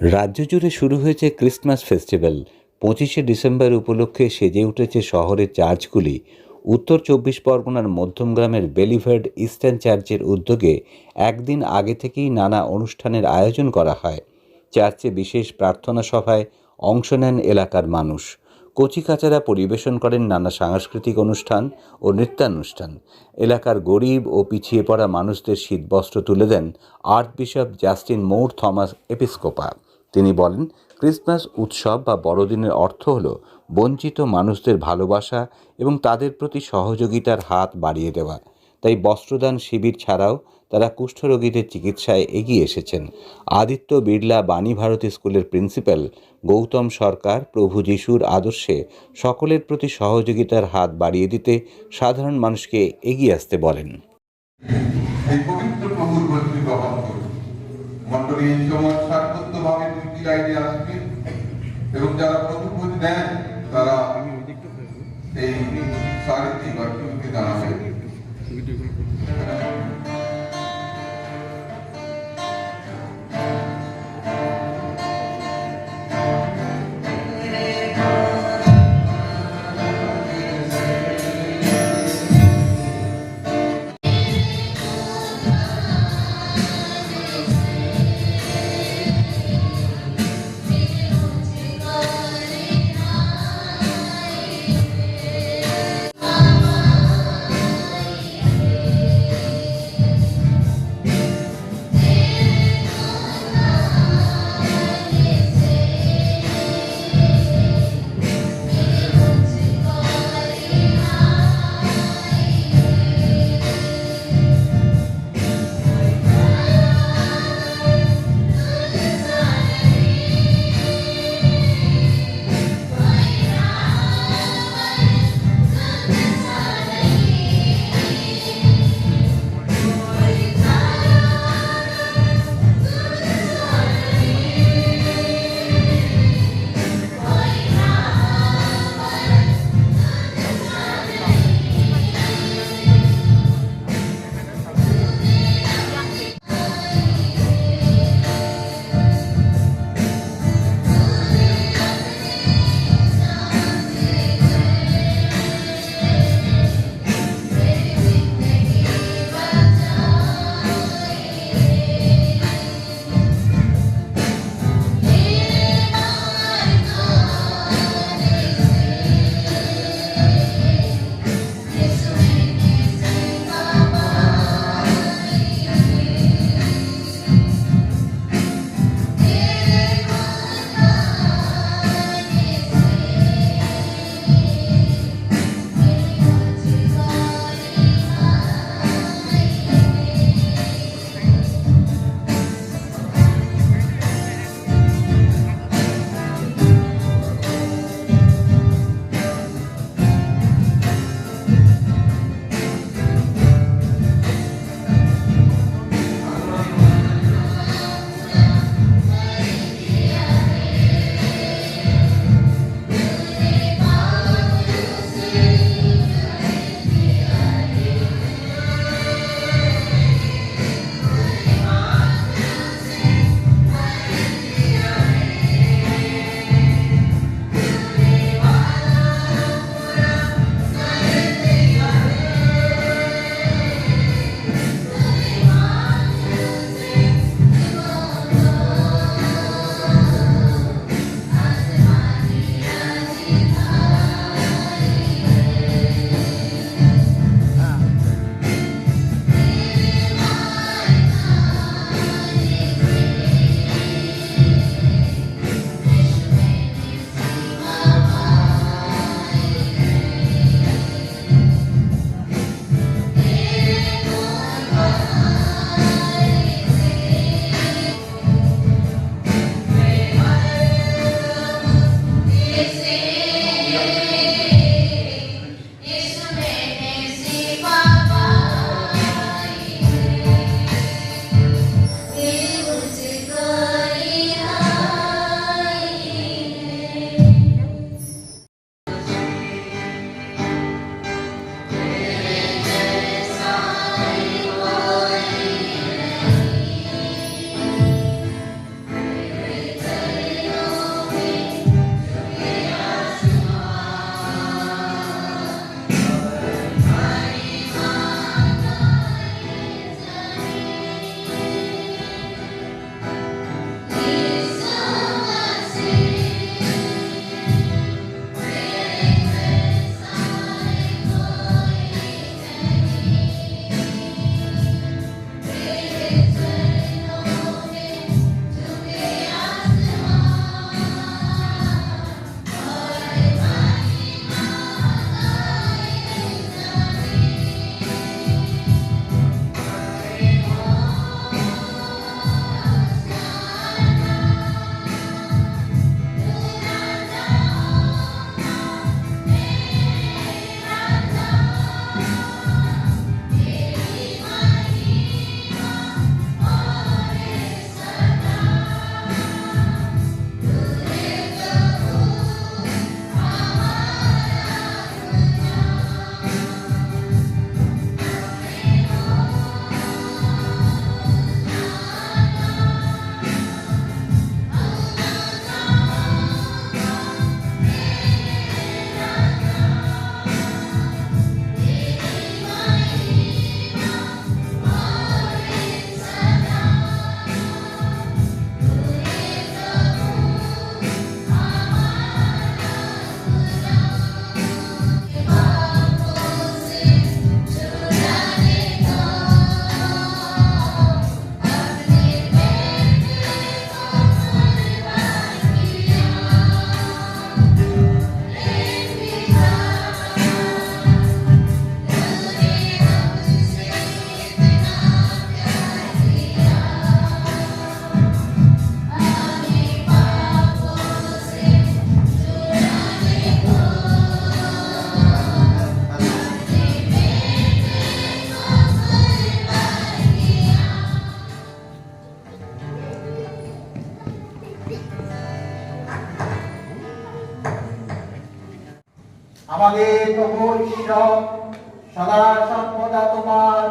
রাজ্য জুড়ে শুরু হয়েছে ক্রিসমাস ফেস্টিভ্যাল। পঁচিশে ডিসেম্বর উপলক্ষে সেজে উঠেছে শহরের চার্চগুলি। উত্তর চব্বিশ পরগনার মধ্যমগ্রামের বেলিভার্ড ইস্টার্ন চার্চের উদ্যোগে একদিন আগে থেকেই নানা অনুষ্ঠানের আয়োজন করা হয়। চার্চে বিশেষ প্রার্থনা সভায় অংশ নেন এলাকার মানুষ। কচিকাচারা পরিবেশন করেন নানা সাংস্কৃতিক অনুষ্ঠান ও নৃত্যানুষ্ঠান। এলাকার গরিব ও পিছিয়ে পড়া মানুষদের শীতবস্ত্র তুলে দেন আর্ট বিশপ জাস্টিন মৌর থমাস এপিস্কোপা। তিনি বলেন, ক্রিসমাস উৎসব বা বড়দিনের অর্থ হল বঞ্চিত মানুষদের ভালোবাসা এবং তাদের প্রতি সহযোগিতার হাত বাড়িয়ে দেওয়া। তাই বস্ত্রদান শিবির ছাড়াও তারা কুষ্ঠরোগীদের চিকিৎসায় এগিয়ে এসেছেন। আদিত্য বিড়লা বাণী ভারতী স্কুলের প্রিন্সিপাল গৌতম সরকার প্রভু যিশুর আদর্শে সকলের প্রতি সহযোগিতার হাত বাড়িয়ে দিতে সাধারণ মানুষকে এগিয়ে আসতে বলেন। এই পবিত্র গ্রহণ করুন মন্ডলী এই সময় সার্বত্রভাবে দুটি লাইনে আসবেন এবং যারা প্রভুর ভোজ দেন, তারা এই সারিটি বা টিউকে আমাদের প্রভু ঈশ্বর সদা সর্বদা তোমার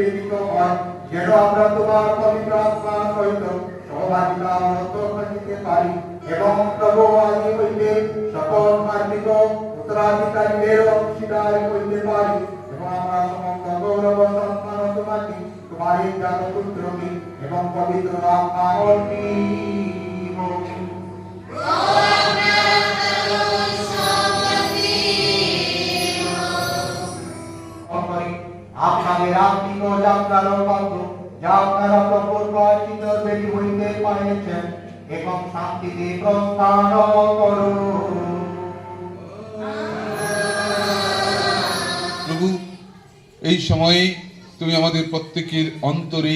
বিবেচিত হয়, যেন আমরা তোমার পবিত্র আত্মার সহিত সহভাগিতা করিতে পারি। এবং প্রভু আদি হইতে সকল মার্মিক উত্তরাধিকারীদের অংশীদার হইতে পারি। এবং আমরা সমস্ত গৌরব সম্মান তোমাকে তোমার এই জাত এবং পবিত্র আত্মা অর্পিত ও আপনাদের যা আপনারা হইতে এবং শান্তিতে প্রস্থান করুন। প্রভু, এই সময়ে তুমি আমাদের প্রত্যেকের অন্তরে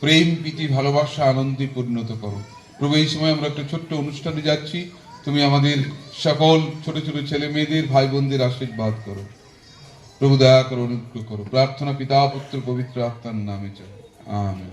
প্রেম, প্রীতি, ভালোবাসা, আনন্দে পরিণত করো। প্রভু, এই সময় আমরা একটা ছোট্ট অনুষ্ঠানে যাচ্ছি। তুমি আমাদের সকল ছোট ছোট ছেলে মেয়েদের, ভাই বোনদের আশীর্বাদ করো। প্রভু দয়া করো অনুগ্রহ করো প্রার্থনা পিতা পুত্র পবিত্র আত্মার নামে চাই আমেন।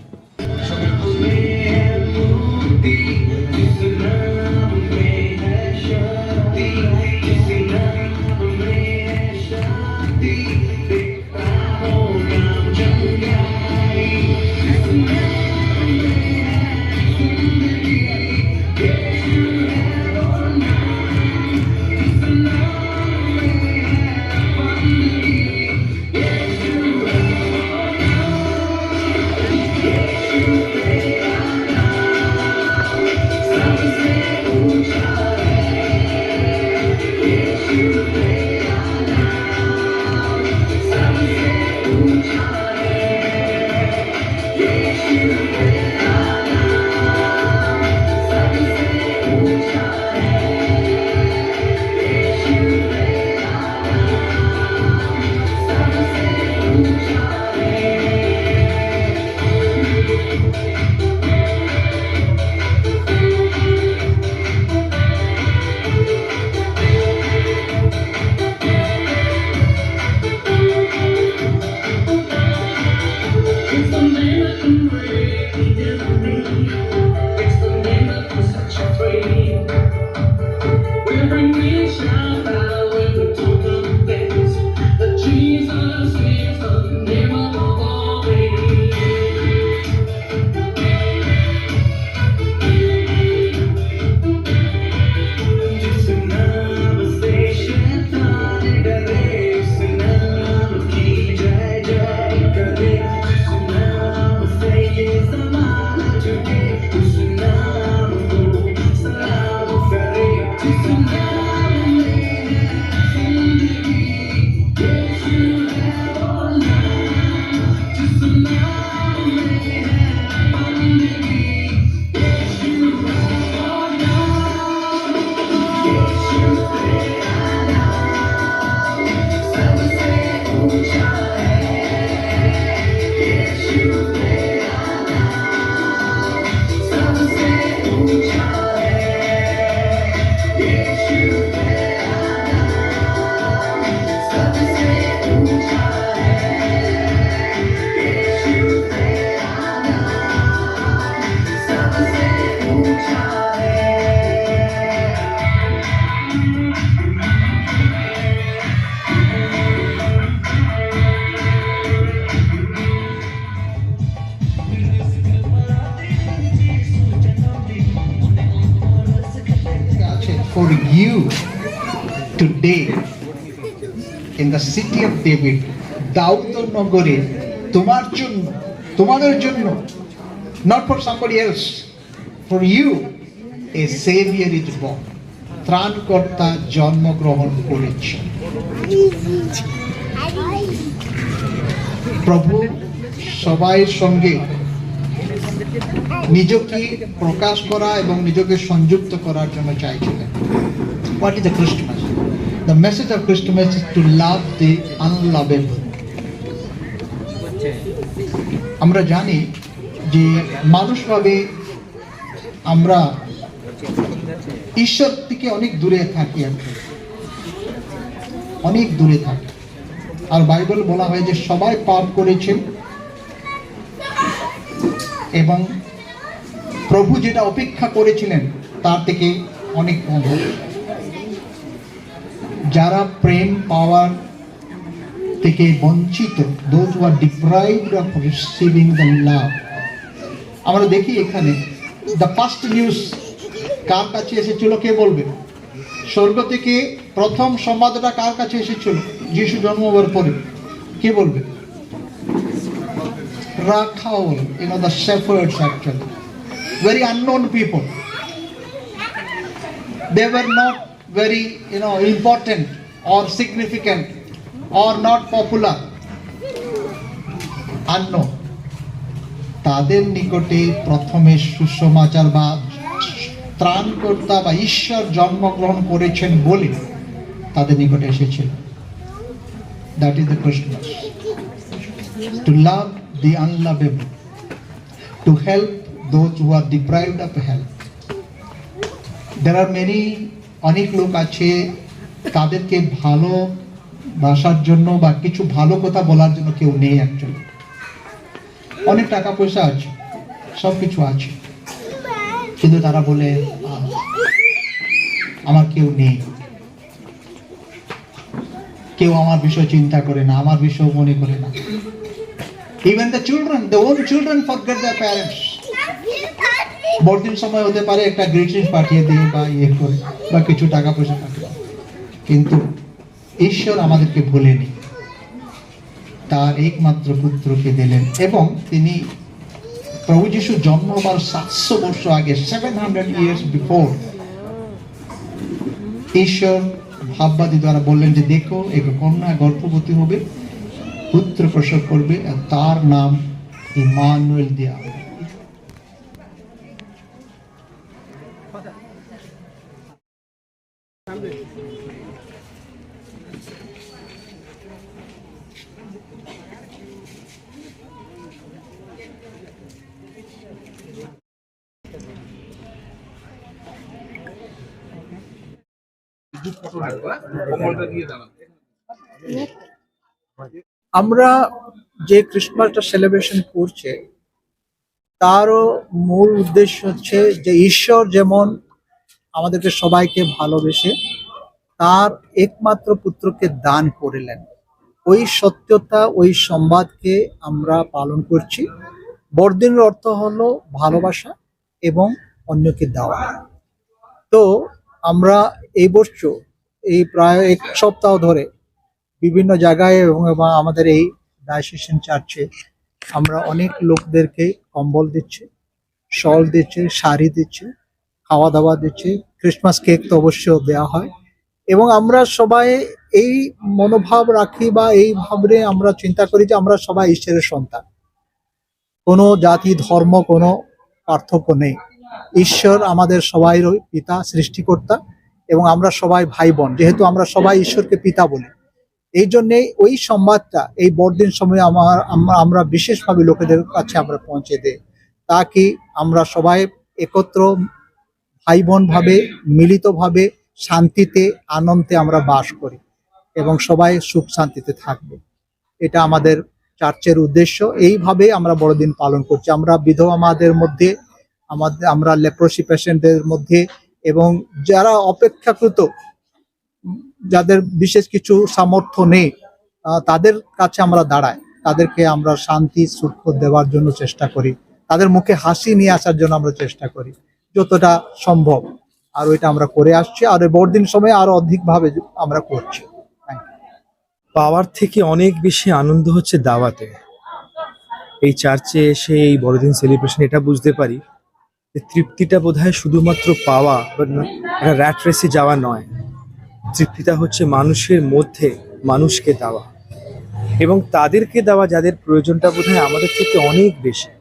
Of দাউদ নগরে তোমার জন্য, তোমাদের জন্য, not for somebody else, for you, a savior is born ত্রাণকর্তা জন্মগ্রহণ করেছে প্রভু, সবাই সঙ্গে নিজকে প্রকাশ করা এবং নিজকে সংযুক্ত করার জন্য চাইছিলেন। What is the Christmas the message of Christmas is to love the unlovable আমরা জানি যে মানুষভাবে আমরা ঈশ্বর থেকে অনেক দূরে থাকি অনেক দূরে থাকি। আর বাইবেল বলা হয় যে সবাই পাপ করেছেন এবং প্রভু যেটা অপেক্ষা করেছিলেন, তার থেকে অনেক কম। যারা প্রেম পাওয়ার থেকে বঞ্চিত রিসিভিং দ্য লাভ আমরা দেখি এখানে দ্য ফার্স্ট নিউজ কার কাছে এসেছিল, কে বলবে? স্বর্গ থেকে প্রথম সংবাদটা কার কাছে এসেছিল? যিশু জন্ম হওয়ার পরে। কে বলবে? রাখাউল know, the shepherds actually. Very unknown people. They were not very you know important or significant or not popular unknown তাদের নিকটে প্রথমে সুসমাচার বা ত্রাণকর্তা বা ঈশ্বর জন্মগ্রহণ করেছেন বলে তাদের নিকটে এসেছিল that is the Christmas to love the unlovable, to help those who are deprived of help. There are many অনেক লোক আছে তাদেরকে ভালো বাসার জন্য বা কিছু ভালো কথা বলার জন্য কেউ নেই অ্যাকচুয়ালি অনেক টাকা পয়সা আছে সব কিছু আছে। কিন্তু তারা বলে আমার কেউ নেই। কেউ আমার বিষয় চিন্তা করে না, আমার বিষয় মনে করে না। Even the children the own children forget the parents বড়দিন সময় হতে পারে একটা গ্রিটিংস পাঠিয়ে দিয়ে বা ইয়ে করে, বা কিছু টাকা পয়সা পাঠিয়ে কিন্তু ঈশ্বর আমাদেরকে ভুলেনি। তার একমাত্র পুত্রকে দিলেন এবং তিনি প্রভু যিশু জন্ম হবার সাতশো বছর আগে সেভেন হান্ড্রেড ইয়ার্স বিফোর ঈশ্বর ভাববাদী দ্বারা বললেন যে, দেখো, এক কন্যা গর্ভবতী হবে, পুত্র প্রসব করবে, আর তার নাম ইমানুয়েল দেওয়া হবে। আমরা যে ক্রিসমাসটা সেলিব্রেশন করছে, তারও মূল উদ্দেশ্য হচ্ছে যে ঈশ্বর যেমন আমাদেরকে সবাইকে ভালোবেসে তার একমাত্র পুত্রকে দান করিলেন। ওই সত্যতা, ওই সংবাদকে আমরা পালন করছি। বড়দিনের অর্থ হলো ভালোবাসা এবং অন্যকে দেওয়া। তো আমরা এই বছর, এই প্রায় এক সপ্তাহ ধরে বিভিন্ন জায়গায় এবং আমাদের এই ডায়সেশন চার্চে আমরা অনেক লোকদেরকে কম্বল দিচ্ছি, শল দিচ্ছে, শাড়ি দিচ্ছে খাওয়া দাওয়া দিচ্ছে। ক্রিসমাস কেক তো অবশ্য দেওয়া হয়। এবং আমরা সবাই এই মনোভাব রাখি বা এইভাবে আমরা চিন্তা করি যে আমরা সবাই ঈশ্বরের সন্তান। কোনো জাতি, ধর্ম, কোনো পার্থক্য নেই। ঈশ্বর আমাদের সবাই পিতা, সৃষ্টিকর্তা, এবং আমরা সবাই ভাই বোন যেহেতু আমরা সবাই ঈশ্বরকে পিতা বলি। এই জন্যে ওই সংবাদটা, এই বড়দিন সময়ে আমার আমরা- বিশেষভাবে লোকেদের কাছে আমরা পৌঁছে দেই। তা কি আমরা সবাই একত্র ভাই বোন ভাবে মিলিতভাবে, শান্তিতে, আনন্দে আমরা বাস করি এবং সবাই সুখ শান্তিতে থাকবে। এটা আমাদের চার্চের উদ্দেশ্য। এইভাবে আমরা বড়দিন পালন করছি। আমরা বিধবা মাদের মধ্যে আমাদের, আমরা লেপ্রসি পেশেন্টদের মধ্যে এবং যারা অপেক্ষাকৃত, যাদের বিশেষ কিছু সামর্থ্য নেই তাদের কাছে আমরা দাঁড়াই। তাদেরকে আমরা শান্তি, সুখ দেওয়ার জন্য চেষ্টা করি। তাদের মুখে হাসি নিয়ে আসার জন্য আমরা চেষ্টা করি। যতটা সম্ভব। আর ওইটা আমরা করে আসছি। আর বড়দিন সময় আরও অধিকভাবে আমরা করছি। পাওয়ার থেকে অনেক বেশি আনন্দ হচ্ছে দাওয়াতে। এই চার্চে এসে এই বড়দিন সেলিব্রেশন এটা বুঝতে পারি। তৃপ্তিটা বোধ হয় শুধুমাত্র পাওয়া বা র্যাট রেসে যাওয়া নয়। তৃপ্তিটা হচ্ছে মানুষের মধ্যে মানুষকে দেওয়া। এবং তাদেরকে দেওয়া যাদের প্রয়োজনটা বোধ আমাদের থেকে অনেক বেশি।